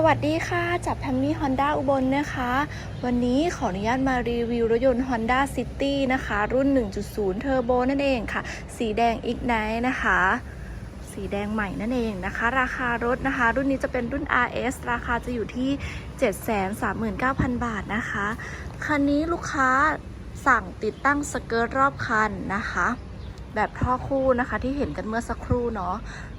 สวัสดีค่ะจากแพมมี่ฮอนด้าอุบลนะคะ วันนี้ขออนุญาตมารีวิวรถยนต์ Honda City นะคะ รุ่น 1.0 Turbo นั่นเองค่ะ สีแดง Ignite นะคะ สีแดงใหม่นั่นเองนะคะ ราคารถนะคะ รุ่นนี้จะเป็นรุ่น RS ราคาจะอยู่ที่ 739,000 บาทนะคะ คันนี้ลูกค้าสั่งติดตั้งสเกิร์ตรอบคันนะคะ แบบท่อคู่นะคะ ที่เห็นกันเมื่อสักครู่เนาะ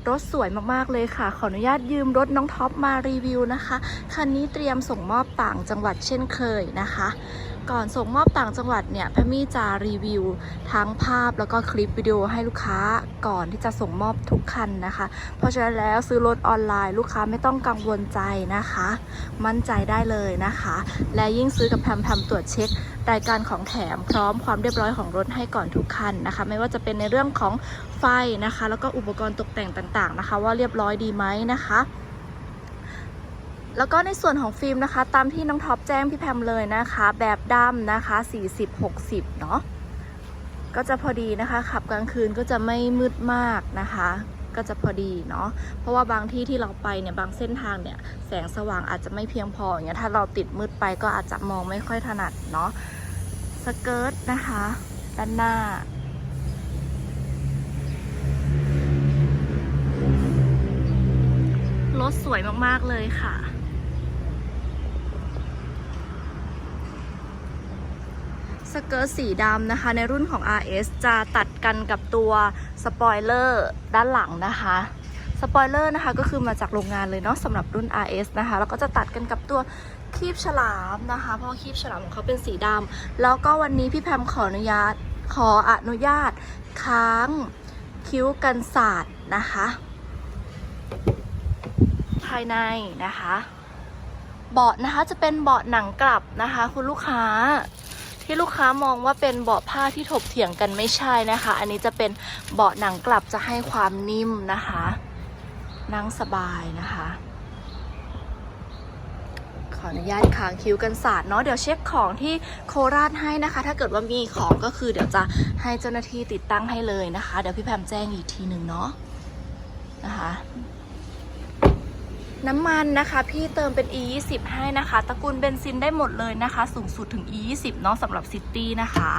รถสวยมากๆเลยค่ะ ขออนุญาตยืมรถน้องท็อปมารีวิวนะคะ คันนี้เตรียมส่งมอบต่างจังหวัดเช่นเคยนะคะ ก่อนส่งมอบต่างจังหวัดเนี่ยแพมมี่จะรีวิวทั้งภาพแล้วก็คลิปวิดีโอให้ลูกค้าก่อนที่จะส่งมอบทุกคันนะคะ เพราะฉะนั้นแล้วซื้อรถออนไลน์ ลูกค้าไม่ต้องกังวลใจนะคะ มั่นใจได้เลยนะคะ และยิ่งซื้อกับแพมแพมตรวจเช็ครายการของแถมพร้อมความเรียบร้อยของรถให้ก่อนทุกคันนะคะ ไม่ว่าจะเป็นในเรื่องของไฟนะคะ แล้วก็อุปกรณ์ตกแต่งต่างๆนะคะ ว่าเรียบร้อยดีไหมนะคะ แล้วก็ในส่วนของฟิล์มนะคะ ตามที่น้องท็อปแจ้งพี่แพมเลยนะคะ แบบดำนะคะ 40-60 เนาะก็จะพอดีนะคะ ขับกลางคืนก็จะไม่มืดมากนะคะ ก็จะพอดีเนาะเพราะว่าบางที่ที่เราไปเนี่ยบางเส้นทางเนี่ยแสงสว่างอาจจะไม่เพียงพออย่างเงี้ยถ้าเราติดมืดไปก็อาจจะมองไม่ค่อยถนัดเนาะสเกิร์ตนะคะ ด้านหน้ารถสวยมาก ๆ เลยค่ะ สเกิร์ตสีดำนะคะ ในรุ่นของ RS จะตัดกันกับตัวสปอยเลอร์ด้านหลังนะคะสปอยเลอร์นะคะก็คือมาจากโรงงานเลยเนาะสำหรับรุ่น RS นะคะแล้วก็จะตัดกันกับตัวคีบฉลามนะคะ เพราะคีบฉลามของเขาเป็นสีดำแล้วก็วันนี้พี่แพมขออนุญาตขออนุญาตค้างคิ้วกันศาสตร์นะคะ ภายในนะคะ เบาะนะคะจะเป็นเบาะหนังกลับนะคะ คุณลูกค้า ที่ลูกค้ามองว่าเป็นเบาะผ้าที่ถกเถียงกันไม่ใช่นะคะ อันนี้จะเป็นเบาะหนังกลับจะให้ความนิ่มนะคะ นั่งสบายนะคะ ขออนุญาตค้างคิ้วกันศาสตร์เนาะเดี๋ยวเช็คของที่โคราชให้นะคะ ถ้าเกิดว่ามีของก็คือเดี๋ยวจะให้เจ้าหน้าที่ติดตั้งให้เลยนะคะ เดี๋ยวพี่แพมแจ้งอีกทีหนึ่งเนาะนะคะ น้ำมันนะคะพี่เติมเป็น e 2 0 ให้นะคะตระกูลเบนซินได้หมดเลยนะคะ สูงสุดถึง e 2 0 เนาะสำหรับซิตี้นะคะ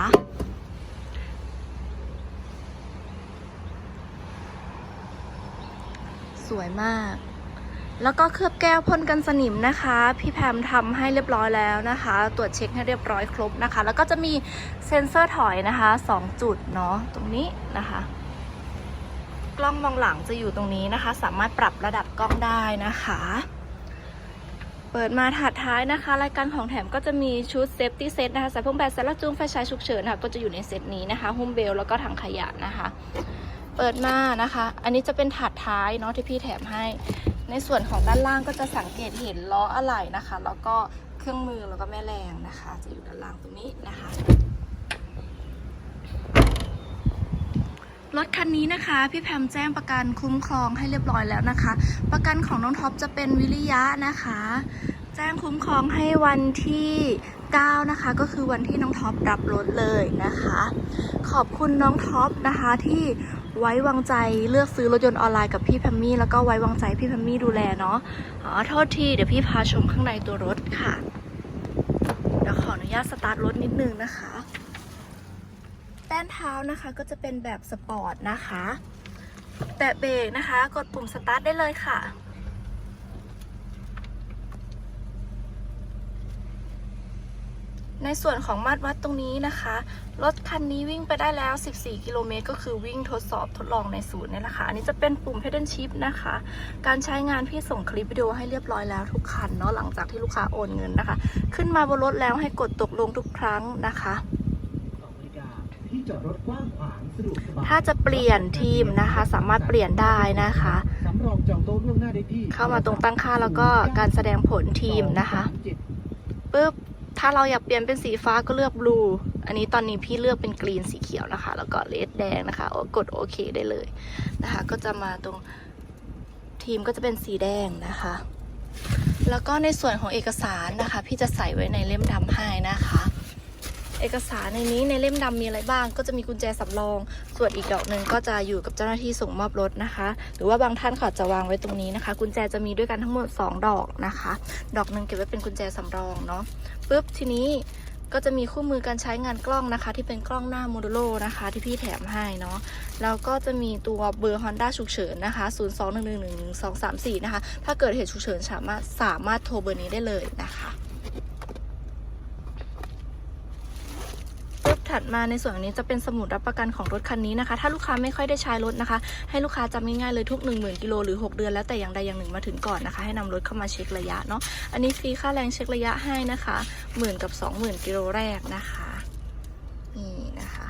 สวยมาก แล้วก็เคลือบแก้วพ่นกันสนิมนะคะ พี่แพมทำให้เรียบร้อยแล้วนะคะ ตรวจเช็คให้เรียบร้อยครบนะคะ แล้วก็จะมีเซ็นเซอร์ถอยนะคะ 2 จุดเนาะตรงนี้นะคะ กล้องมองหลังจะอยู่ตรงนี้นะคะ สามารถปรับระดับกล้องได้นะคะ เปิดมาถัดท้ายนะคะ รายการของแถมก็จะมีชุดเซฟตี้เซตนะคะสายพวงแบตสายลักจูงไฟฉายฉุกเฉินค่ะก็จะอยู่ในเซตนี้นะคะโฮมเบลแล้วก็ถังขยะนะคะ เปิดมานะคะ อันนี้จะเป็นถาดท้ายเนาะที่พี่แถมให้ ในส่วนของด้านล่างก็จะสังเกตเห็นล้ออะไหล่นะคะ แล้วก็เครื่องมือแล้วก็แม่แรงนะคะ จะอยู่ด้านล่างตรงนี้นะคะ รถคันนี้นะคะ พี่แพมแจ้งประกันคุ้มครองให้เรียบร้อยแล้วนะคะ ประกันของน้องท็อปจะเป็นวิริยะนะคะ แจ้งคุ้มครองให้วันที่9นะคะ ก็คือวันที่น้องท็อปรับรถเลยนะคะ ขอบคุณน้องท็อปนะคะที่ไว้วางใจเลือกซื้อรถยนต์ออนไลน์กับพี่แพมมี่แล้วก็ไว้วางใจพี่แพมมี่ดูแลเนาะอ๋อโทษทีเดี๋ยวพี่พาชมข้างในตัวรถค่ะ เดี๋ยวขออนุญาตสตาร์ทรถนิดนึงนะคะ แป้นเท้านะคะก็จะเป็นแบบสปอร์ตนะคะ แตะเบรกนะคะ กดปุ่มสตาร์ทได้เลยค่ะ ในส่วนของมาตรวัดตรงนี้นะคะ รถคันนี้วิ่งไปได้แล้ว 14 กิโลเมตรก็คือวิ่งทดสอบทดลองในศูนย์เนี่ยแหละค่ะ อันนี้จะเป็นปุ่ม Pedal Shift นะคะ การใช้งานพี่ส่งคลิปวิดีโอให้เรียบร้อยแล้วทุกคันเนาะหลังจากที่ลูกค้าโอนเงินนะคะ ขึ้นมาบนรถแล้วให้กดตกลงทุกครั้งนะคะ ถกว้างขวางสะดวกสบายถ้าจะเปลี่ยนทีมนะคะ สามารถเปลี่ยนได้นะคะสำรองจองโต๊ะล่วงหน้าได้ที่เข้ามาตรงตั้งค่าแล้วก็การแสดงผลทีมนะคะปุ๊บถ้าเราอยากเปลี่ยนเป็นสีฟ้าก็เลือกบลูอันนี้ตอนนี้พี่เลือกเป็นกรีนสีเขียวนะคะ แล้วก็เลดแดงนะคะกดโอเคได้เลยนะคะ ก็จะมาตรงทีมก็จะเป็นสีแดงนะคะ แล้วก็ในส่วนของเอกสารนะคะ พี่จะใส่ไว้ในเล่มดำให้นะคะ เอกสารในนี้ในเล่มดำมีอะไรบ้าง ก็จะมีกุญแจสำรอง ส่วนอีกดอกหนึ่งก็จะอยู่กับเจ้าหน้าที่ส่งมอบรถนะคะ หรือว่าบางท่านขอจะวางไว้ตรงนี้นะคะ กุญแจจะมีด้วยกันทั้งหมด 2 ดอกนะคะ ดอกหนึ่งเก็บไว้เป็นกุญแจสำรองเนาะปุ๊บทีนี้ก็จะมีคู่มือการใช้งานกล้องนะคะ ที่เป็นกล้องหน้าโมดูโลนะคะ ที่พี่แถมให้เนาะแล้วก็จะมีตัวเบอร์ Honda ฉุกเฉินนะคะ 0 2 1 1 1 1 2 3 4 นะคะ ถ้าเกิดเหตุฉุกเฉินสามารถสามารถโทรเบอร์นี้ได้เลยนะคะ ปุ๊บ ถัดมาในส่วนนี้จะเป็นสมุดรับประกันของรถคันนี้นะคะ ถ้าลูกค้าไม่ค่อยได้ใช้รถนะคะ ให้ลูกค้าจำง่ายๆเลยทุก 1 0,000กิโลหรือ 6 เดือนแล้วแต่อย่างใดอย่างหนึ่งมาถึงก่อนนะคะ ให้นำรถเข้ามาเช็คระยะเนาะอันนี้ฟรีค่าแรงเช็คระยะให้นะคะหมื่นกับ 20,000กิโลแรกนะคะนี่นะคะ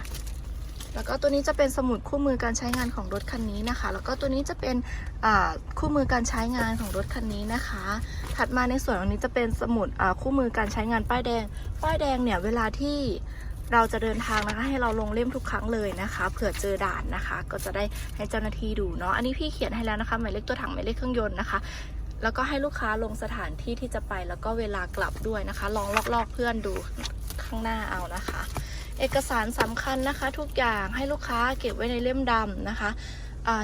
แล้วก็ตัวนี้จะเป็นสมุดคู่มือการใช้งานของรถคันนี้นะคะ แล้วก็ตัวนี้จะเป็นคู่มือการใช้งานของรถคันนี้นะคะ ถัดมาในส่วนของนี้จะเป็นสมุดคู่มือการใช้งานป้ายแดง ป้ายแดงเนี่ยเวลาที่ เราจะเดินทางนะคะ ให้เราลงเล่มทุกครั้งเลยนะคะเผื่อเจอด่านนะคะ ก็จะได้ให้เจ้าหน้าที่ดูเนาะอันนี้พี่เขียนให้แล้วนะคะหมายเลขตัวถังหมายเลขเครื่องยนต์นะคะแล้วก็ให้ลูกค้าลงสถานที่ที่จะไปแล้วก็เวลากลับด้วยนะคะ ลองลอกๆเพื่อนดูข้างหน้าเอานะคะ เอกสารสำคัญนะคะ ทุกอย่างให้ลูกค้าเก็บไว้ในเล่มดำนะคะ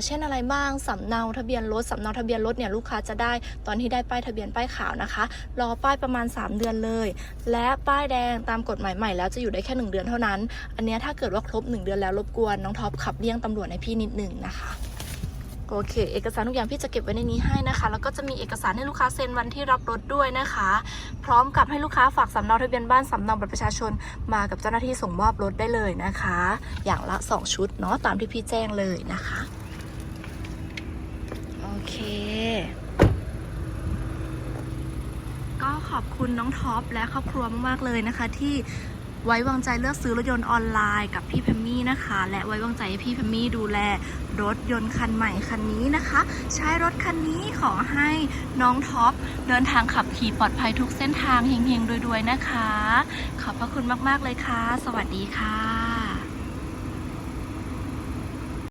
เช่นอะไรบ้างสำเนาทะเบียนรถสำเนาทะเบียนรถเนี่ยลูกค้าจะได้ตอนที่ได้ป้ายทะเบียนป้ายขาวนะคะ รอป้ายประมาณ 3 เดือนเลย และป้ายแดงตามกฎหมายใหม่แล้วจะอยู่ได้แค่ 1 เดือนเท่านั้น อันเนี้ยถ้าเกิดว่าครบ 1 เดือนแล้วรบกวนน้องท็อปขับเลี่ยงตำรวจให้พี่นิดหนึ่งนะคะโอเค เอกสารทุกอย่างพี่จะเก็บไว้ในนี้ให้นะคะ แล้วก็จะมีเอกสารให้ลูกค้าเซ็นวันที่รับรถด้วยนะคะ พร้อมกับให้ลูกค้าฝากสำเนาทะเบียนบ้านสำเนาบัตรประชาชนมากับเจ้าหน้าที่ส่งมอบรถได้เลยนะคะ อย่างละ 2 ชุดเนาะตามที่พี่แจ้งเลยนะคะ โอเค ก็ข อบคุณน้องท็อปและครอบครัวมากๆเลยนะคะ ที่ไว้วางใจเลือกซื้อรถยนต์ออนไลน์กับพี่แพมมี่นะคะ และไว้วางใจพี่แพมมี่ดูแลรถยนต์คันใหม่คันนี้นะคะ ใช้รถคันนี้ขอให้น้องท็อปเดินทางขับขี่ปลอดภัยทุกเส้นทางเฮงๆรวยๆนะคะ ขอบพระคุณมากๆเลยค่ะ สวัสดีค่ะ